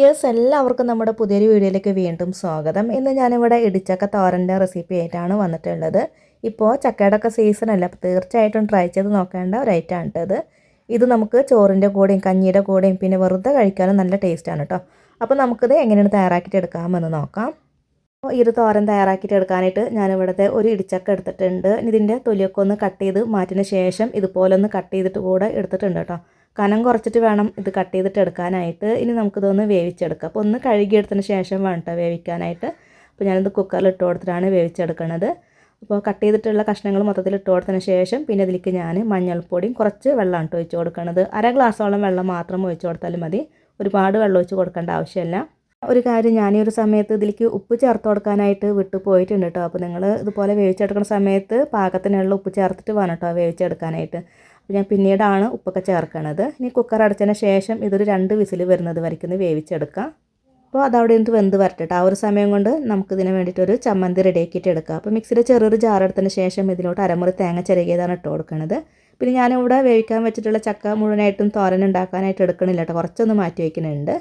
Yes എല്ലാവർക്കും നമ്മുടെ പുതിയൊരു വീഡിയോയിലേക്ക് വീണ്ടും സ്വാഗതം. ഇന്ന് ഞാനിവിടെ ഇടിച്ചക്ക തോരന്റെ റെസിപ്പി ആയിട്ടാണ് വന്നിട്ടുള്ളത്. ഇപ്പോൾ ചക്കയുടെ ഒക്കെ സീസൺ അല്ല അപ്പോൾ തീർച്ചയായിട്ടും ട്രൈ ചെയ്ത് നോക്കേണ്ട ഒരു ഐറ്റമാണ് കേട്ടത് ഇത്. നമുക്ക് ചോറിന്റെ കൂടെയും കഞ്ഞിയുടെ കൂടെയും പിന്നെ വെറുതെ കഴിക്കാനും നല്ല ടേസ്റ്റാണ് കേട്ടോ അപ്പോൾ നമുക്കിത് എങ്ങനെയാണ് തയ്യാറാക്കിയിട്ട് എടുക്കാമെന്ന് നോക്കാം. അപ്പോൾ ഈ ഒരു തോരൻ തയ്യാറാക്കിയിട്ട് എടുക്കാനായിട്ട് ഞാനിവിടുത്തെ ഒരു ഇടിച്ചക്ക എടുത്തിട്ടുണ്ട്. ഇതിന്റെ തൊലിയൊക്കെ ഒന്ന് കട്ട് ചെയ്ത് മാറ്റിന് ശേഷം ഇതുപോലെ ഒന്ന് കട്ട് ചെയ്തിട്ട് കൂടെ എടുത്തിട്ടുണ്ട് കേട്ടോ കനം കുറച്ചിട്ട് വേണം ഇത് കട്ട് ചെയ്തിട്ട് എടുക്കാനായിട്ട്. ഇനി നമുക്കിതൊന്ന് വേവിച്ചെടുക്കാം. അപ്പോൾ ഒന്ന് കഴുകിയെടുത്തതിന് ശേഷം വേണം കേട്ടോ വേവിക്കാനായിട്ട്. അപ്പോൾ ഞാനിത് കുക്കറിൽ ഇട്ട് കൊടുത്തിട്ടാണ് വേവിച്ചെടുക്കുന്നത് അപ്പോൾ കട്ട് ചെയ്തിട്ടുള്ള കഷ്ണങ്ങൾ മൊത്തത്തിൽ ഇട്ട് കൊടുത്തതിന് ശേഷം പിന്നെ ഇതിലേക്ക് ഞാൻ മഞ്ഞൾപ്പൊടിയും കുറച്ച് വെള്ളം ഇട്ട് ഒഴിച്ച് കൊടുക്കുന്നത് അര ഗ്ലാസ്സോളം വെള്ളം മാത്രം ഒഴിച്ച് കൊടുത്താലും മതി. ഒരുപാട് വെള്ളം ഒഴിച്ച് കൊടുക്കേണ്ട ആവശ്യമില്ല. ഒരു കാര്യം ഞാൻ ഈ ഒരു സമയത്ത് ഇതിലേക്ക് ഉപ്പ് ചേർത്ത് കൊടുക്കാനായിട്ട് വിട്ടു പോയിട്ടുണ്ട് കേട്ടോ അപ്പോൾ നിങ്ങൾ ഇതുപോലെ വേവിച്ചെടുക്കുന്ന സമയത്ത് പാകത്തിനുള്ള ഉപ്പ് ചേർത്തിട്ട് വേണം കേട്ടോ വേവിച്ചെടുക്കാനായിട്ട്. ഞാൻ പിന്നീടാണ് ഉപ്പൊക്കെ ചേർക്കണത്. ഇനി കുക്കർ അടച്ചതിന് ശേഷം ഇതൊരു രണ്ട് വിസിൽ വരുന്നത് വരയ്ക്കുന്ന വേവിച്ചെടുക്കാം. അപ്പോൾ അതവിടെ നിന്ന് വെന്ത് വരട്ടെ ആ ഒരു സമയം കൊണ്ട് നമുക്ക് ഇതിന് വേണ്ടിയിട്ട് ഒരു ചമ്മന്തി റെഡിയാക്കിയിട്ട് എടുക്കാം. അപ്പോൾ മിക്സിയുടെ ചെറിയൊരു ജാർ എടുത്തതിന് ശേഷം ഇതിലോട്ട് അരമുറി തേങ്ങ ചിരകിയതാണ് ഇട്ട് കൊടുക്കുന്നത് പിന്നെ ഞാനിവിടെ വേവിക്കാൻ വെച്ചിട്ടുള്ള ചക്ക മുഴുവനായിട്ടും തോരൻ ഉണ്ടാക്കാനായിട്ട് എടുക്കണില്ല കേട്ടോ. കുറച്ചൊന്ന് മാറ്റി വയ്ക്കുന്നുണ്ട്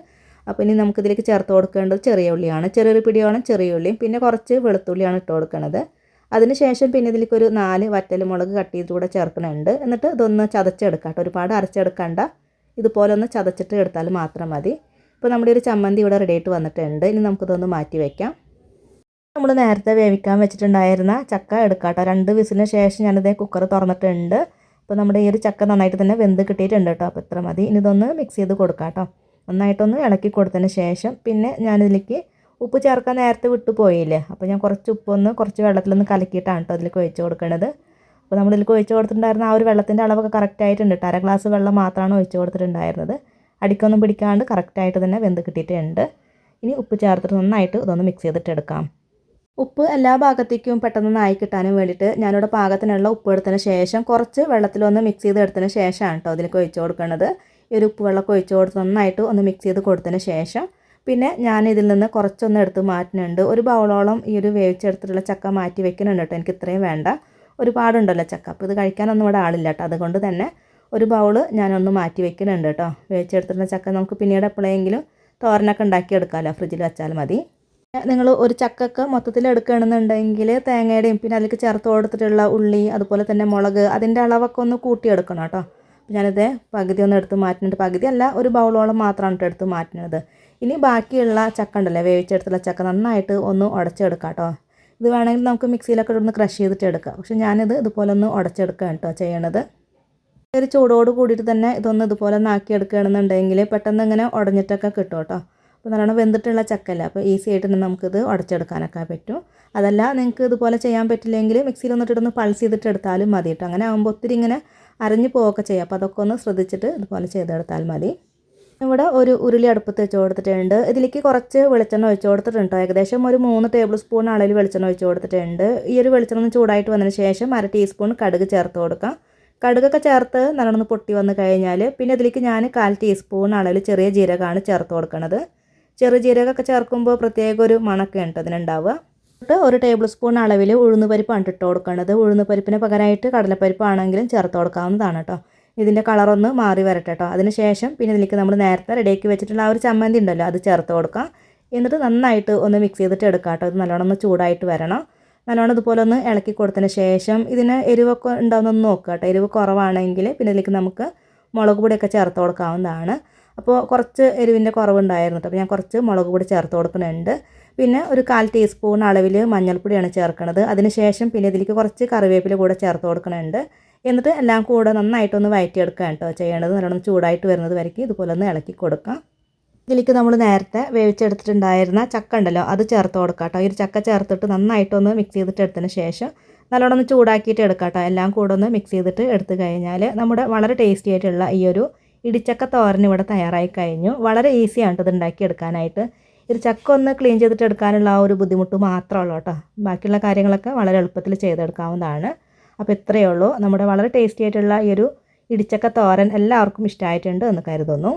അപ്പോൾ ഇനി നമുക്കിതിലേക്ക് ചേർത്ത് കൊടുക്കേണ്ടത് ചെറിയ ഉള്ളിയാണ്. ചെറിയൊരു പിടിയോളം ചെറിയ ഉള്ളിയും പിന്നെ കുറച്ച് വെളുത്തുള്ളിയാണ് ഇട്ട് കൊടുക്കുന്നത് അതിനുശേഷം പിന്നെ ഇതിലേക്ക് ഒരു നാല് വറ്റൽമുളക് കട്ട് ചെയ്ത് കൂടെ ചേർക്കണുണ്ട്. എന്നിട്ട് ഇതൊന്ന് ചതച്ചെടുക്കാം കേട്ടോ. ഒരുപാട് അരച്ചെടുക്കണ്ട. ഇതുപോലെ ഒന്ന് ചതച്ചിട്ട് എടുത്താൽ മാത്രം മതി. ഇപ്പോൾ നമ്മുടെ ഒരു ചമ്മന്തി ഇവിടെ റെഡി ആയിട്ട് വന്നിട്ടുണ്ട്. ഇനി നമുക്കിതൊന്ന് മാറ്റി വയ്ക്കാം നമ്മൾ നേരത്തെ വേവിക്കാൻ വെച്ചിട്ടുണ്ടായിരുന്ന ചക്ക എടുക്കാം കേട്ടോ. രണ്ട് വിസിലിന് ശേഷം ഞാനിതേ കുക്കർ തുറന്നിട്ടുണ്ട്. അപ്പോൾ നമ്മുടെ ഈ ഒരു ചക്ക നന്നായിട്ട് തന്നെ വെന്ത് കിട്ടിയിട്ടുണ്ട് കേട്ടോ. അപ്പോൾ ഇത്ര മതി. ഇനി ഇതൊന്ന് മിക്സ് ചെയ്ത് കൊടുക്കാം കേട്ടോ. നന്നായിട്ടൊന്ന് ഇളക്കി കൊടുത്തതിന് ശേഷം പിന്നെ ഞാനിതിലേക്ക് ഉപ്പ് ചേർക്കാൻ നേരത്തെ വിട്ടു പോയില്ലേ? അപ്പോൾ ഞാൻ കുറച്ച് ഉപ്പൊന്ന് കുറച്ച് വെള്ളത്തിലൊന്ന് കലക്കിയിട്ടാണ് കേട്ടോ അതിലേക്ക് ഒഴിച്ച് കൊടുക്കുന്നത് അപ്പോൾ നമ്മൾ ഇതിലേക്ക് ഒഴിച്ച് കൊടുത്തിട്ടുണ്ടായിരുന്ന ആ ഒരു വെള്ളത്തിന്റെ അളവൊക്കെ കറക്റ്റ് ആയിട്ടുണ്ട്. കേട്ടോ അര ഗ്ലാസ് വെള്ളം മാത്രമാണ് ഒഴിച്ച് കൊടുത്തിട്ടുണ്ടായിരുന്നത്. അടിക്കൊന്നും പിടിക്കാണ്ട് കറക്റ്റായിട്ട് തന്നെ വെന്ത് കിട്ടിയിട്ടുണ്ട്. ഇനി ഉപ്പ് ചേർത്തിട്ട് നന്നായിട്ട് ഇതൊന്ന് മിക്സ് ചെയ്തിട്ട് എടുക്കാം. ഉപ്പ് എല്ലാ ഭാഗത്തേക്കും പെട്ടെന്ന് ആയി കിട്ടാനും വേണ്ടിയിട്ട് ഞാനിവിടെ പാകത്തിനുള്ള ഉപ്പ് എടുത്തതിന് ശേഷം കുറച്ച് വെള്ളത്തിലൊന്ന് മിക്സ് ചെയ്ത് എടുത്തതിന് ശേഷമാണ് കേട്ടോ അതിലേക്ക് ഒഴിച്ച് കൊടുക്കുന്നത് ഈ ഒരു ഉപ്പ് വെള്ളമൊക്കെ ഒഴിച്ച് കൊടുത്ത് നന്നായിട്ട് ഒന്ന് മിക്സ് ചെയ്ത് കൊടുത്തതിന് ശേഷം പിന്നെ ഞാൻ ഇതിൽ നിന്ന് കുറച്ചൊന്ന് എടുത്ത് മാറ്റുന്നുണ്ട്. ഒരു ബൗളോളം ഈ ഒരു വേവിച്ചെടുത്തിട്ടുള്ള ചക്ക മാറ്റി വെക്കുന്നുണ്ട് കേട്ടോ. എനിക്ക് ഇത്രയും വേണ്ട. ഒരുപാടുണ്ടല്ലോ ചക്ക. അപ്പോൾ ഇത് കഴിക്കാനൊന്നും ഇവിടെ ആളില്ല കേട്ടോ. അതുകൊണ്ട് തന്നെ ഒരു ബൗൾ ഞാനൊന്ന് മാറ്റി വെക്കുന്നുണ്ട് കേട്ടോ. വേവിച്ചെടുത്തിട്ടുള്ള ചക്ക നമുക്ക് പിന്നീട് എപ്പോഴെങ്കിലും തോരനൊക്കെ ഉണ്ടാക്കി എടുക്കാമല്ലോ ഫ്രിഡ്ജിൽ വെച്ചാൽ മതി. നിങ്ങൾ ഒരു ചക്കൊക്കെ മൊത്തത്തിൽ എടുക്കണമെന്നുണ്ടെങ്കിൽ തേങ്ങയുടെയും പിന്നെ അതിലേക്ക് ചേർത്ത് കൊടുത്തിട്ടുള്ള ഉള്ളി അതുപോലെ തന്നെ മുളക് അതിന്റെ അളവൊക്കെ ഒന്ന് കൂട്ടിയെടുക്കണം കേട്ടോ. ഞാനിത് പകുതി ഒന്ന് എടുത്ത് മാറ്റുന്നുണ്ട് പകുതി അല്ല ഒരു ബൗളോളം മാത്രമാണ് കേട്ടോ എടുത്ത് മാറ്റുന്നത്. ഇനി ബാക്കിയുള്ള ചക്ക ഉണ്ടല്ലോ വേവിച്ചെടുത്തുള്ള ചക്ക നന്നായിട്ട് ഒന്ന് ഉടച്ചെടുക്കാം കേട്ടോ ഇത് വേണമെങ്കിൽ നമുക്ക് മിക്സിയിലൊക്കെ ഒന്ന് ക്രഷ് ചെയ്തിട്ട് എടുക്കാം. പക്ഷെ ഞാനിത് ഇതുപോലെ ഒന്ന് ഉടച്ചെടുക്കാം കേട്ടോ ചെയ്യണത്. ഒരു ചൂടോട് കൂടിയിട്ട് തന്നെ ഇതൊന്ന് ഇതുപോലെ ഒന്ന് ആക്കി എടുക്കുകയാണെന്നുണ്ടെങ്കിൽ പെട്ടെന്ന് ഇങ്ങനെ ഉടഞ്ഞിട്ടൊക്കെ കിട്ടും കേട്ടോ. അപ്പോൾ നല്ലോണം വെന്തിട്ടുള്ള ചക്കല്ല അപ്പോൾ ഈസി ആയിട്ട് തന്നെ നമുക്കിത് ഉടച്ചെടുക്കാനൊക്കെ പറ്റും. അതല്ല നിങ്ങൾക്ക് ഇതുപോലെ ചെയ്യാൻ പറ്റില്ലെങ്കിൽ മിക്സിയിൽ വന്നിട്ടൊന്ന് പൾസ് ചെയ്തിട്ട് എടുത്താലും മതി കേട്ടോ. അങ്ങനെ ആകുമ്പോൾ ഒത്തിരി ഇങ്ങനെ അരഞ്ഞു പോവുകയൊക്കെ ചെയ്യും. അപ്പോൾ അതൊക്കെ ഒന്ന് ശ്രദ്ധിച്ചിട്ട് ഇതുപോലെ ചെയ്തെടുത്താൽ മതി. ഇവിടെ ഒരു ഉരുളി അടുപ്പത്ത് വെച്ച് കൊടുത്തിട്ടുണ്ട്. ഇതിലേക്ക് കുറച്ച് വെളിച്ചെണ്ണ ഒഴിച്ച് കൊടുത്തിട്ടുണ്ട് ഏകദേശം ഒരു മൂന്ന് ടേബിൾ സ്പൂൺ അളവിൽ വെളിച്ചെണ്ണ ഒഴിച്ച് കൊടുത്തിട്ടുണ്ട്. ഈ ഒരു വെളിച്ചെണ്ണ ചൂടായിട്ട് വന്നതിന് ശേഷം അര ടീസ്പൂൺ കടുക് ചേർത്ത് കൊടുക്കാം. കടുകൊക്കെ ചേർത്ത് നല്ലോണം പൊട്ടി വന്നു കഴിഞ്ഞാൽ പിന്നെ ഇതിലേക്ക് ഞാൻ കാൽ ടീസ്പൂൺ അളവിൽ ചെറിയ ജീരകമാണ് ചേർത്ത് കൊടുക്കുന്നത് ചെറിയ ജീരകമൊക്കെ ചേർക്കുമ്പോൾ പ്രത്യേക ഒരു മണക്കെ ഉണ്ട് അതിനുണ്ടാവുക. ഒരു ടേബിൾ സ്പൂൺ അളവിൽ ഉഴുന്ന് പരിപ്പാണ് ഇട്ട് കൊടുക്കേണ്ടത്. ഉഴുന്ന് പരിപ്പിന് പകരമായിട്ട് കടലപ്പരിപ്പാണെങ്കിലും ചേർത്ത് കൊടുക്കാവുന്നതാണ് കേട്ടോ ഇതിന്റെ കളറൊന്ന് മാറി വരട്ടെ കേട്ടോ അതിനുശേഷം പിന്നെ ഇതിലേക്ക് നമ്മൾ നേരത്തെ റെഡിയാക്കി വെച്ചിട്ടുള്ള ആ ഒരു ചമ്മന്തി ഉണ്ടല്ലോ അത് ചേർത്ത് കൊടുക്കാം. എന്നിട്ട് നന്നായിട്ട് ഒന്ന് മിക്സ് ചെയ്തിട്ട് എടുക്കാം കേട്ടോ ഇത് നല്ലോണം ഒന്ന് ചൂടായിട്ട് വരണം. നല്ലോണം ഇതുപോലെ ഒന്ന് ഇളക്കി കൊടുത്തതിന് ശേഷം ഇതിന് എരിവൊക്കെ ഉണ്ടാവുന്നൊന്ന് നോക്കുക കേട്ടോ എരിവ് കുറവാണെങ്കിൽ പിന്നെ ഇതിലേക്ക് നമുക്ക് മുളക് പൊടിയൊക്കെ ചേർത്ത് കൊടുക്കാവുന്നതാണ്. അപ്പോൾ കുറച്ച് എരിവിന്റെ കുറവുണ്ടായിരുന്നു കേട്ടോ അപ്പോൾ ഞാൻ കുറച്ച് മുളക് പൊടി ചേർത്ത് കൊടുക്കുന്നുണ്ട്. പിന്നെ ഒരു കാൽ ടീസ്പൂൺ അളവിൽ മഞ്ഞൾപ്പൊടിയാണ് ചേർക്കുന്നത് അതിനുശേഷം പിന്നെ ഇതിലേക്ക് കുറച്ച് കറിവേപ്പില കൂടെ ചേർത്ത് കൊടുക്കുന്നുണ്ട്. എന്നിട്ട് എല്ലാം കൂടെ നന്നായിട്ടൊന്ന് വയറ്റിയെടുക്കുക കേട്ടോ. ചെയ്യേണ്ടത് നല്ലോണം ചൂടായിട്ട് വരുന്നത് വരയ്ക്ക്. ഇതുപോലെ ഒന്ന് ഇളക്കി കൊടുക്കാം. ഇതിലേക്ക് നമ്മൾ നേരത്തെ വേവിച്ചെടുത്തിട്ടുണ്ടായിരുന്ന ചക്ക ഉണ്ടല്ലോ അത് ചേർത്ത് കൊടുക്കാം കേട്ടോ. ഈ ഒരു ചക്ക ചേർത്തിട്ട് നന്നായിട്ടൊന്ന് മിക്സ് ചെയ്തിട്ട് എടുത്തതിന് ശേഷം നല്ലോണം ഒന്ന് ചൂടാക്കിയിട്ട് എടുക്കാം കേട്ടോ. എല്ലാം കൂടെ ഒന്ന് മിക്സ് ചെയ്തിട്ട് എടുത്തു കഴിഞ്ഞാൽ നമ്മുടെ വളരെ ടേസ്റ്റി ആയിട്ടുള്ള ഈ ഒരു ഇടിച്ചക്ക തോരൻ ഇവിടെ തയ്യാറായി കഴിഞ്ഞു. വളരെ ഈസിയാണ് ഇത് ഉണ്ടാക്കി എടുക്കാനായിട്ട് ഒരു ചക്ക ഒന്ന് ക്ലീൻ ചെയ്തിട്ട് എടുക്കാനുള്ള ആ ഒരു ബുദ്ധിമുട്ട് മാത്രമേ ഉള്ളൂ കേട്ടോ. ബാക്കിയുള്ള കാര്യങ്ങളൊക്കെ വളരെ എളുപ്പത്തിൽ ചെയ്തെടുക്കാവുന്നതാണ്. അപ്പോൾ ഇത്രയേ ഉള്ളൂ. നമ്മുടെ വളരെ ടേസ്റ്റി ആയിട്ടുള്ള ഈ ഒരു ഇടിച്ചക്ക തോരൻ എല്ലാവർക്കും ഇഷ്ടമായിട്ടുണ്ട് എന്ന് കരുതുന്നു.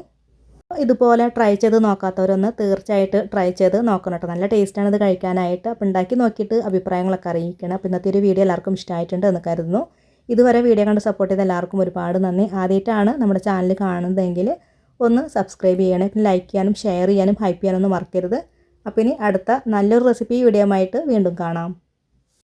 ഇതുപോലെ ട്രൈ ചെയ്ത് നോക്കാത്തവരൊന്ന് തീർച്ചയായിട്ട് ട്രൈ ചെയ്ത് നോക്കണം കേട്ടോ. നല്ല ടേസ്റ്റാണ് ഇത് കഴിക്കാനായിട്ട്. അപ്പോൾ ഉണ്ടാക്കി നോക്കിയിട്ട് അഭിപ്രായങ്ങളൊക്കെ അറിയിക്കണം. അപ്പോൾ ഇന്നത്തെ ഒരു വീഡിയോ എല്ലാവർക്കും ഇഷ്ടമായിട്ടുണ്ട് എന്ന് കരുതുന്നു. ഇതുവരെ വീഡിയോ കണ്ട് സപ്പോർട്ട് ചെയ്ത എല്ലാവർക്കും ഒരുപാട് നന്ദി. ആദ്യമായിട്ടാണ് നമ്മുടെ ചാനൽ കാണുന്നതെങ്കിൽ ഒന്ന് സബ്സ്ക്രൈബ് ചെയ്യണേ പിന്നെ ലൈക്ക് ചെയ്യാനും ഷെയർ ചെയ്യാനും ഹൈപ്പ് ചെയ്യാനൊന്നും മറക്കരുത്. അപ്പോൾ ഇനി അടുത്ത നല്ലൊരു റെസിപ്പി വീഡിയോ വീണ്ടും കാണാം.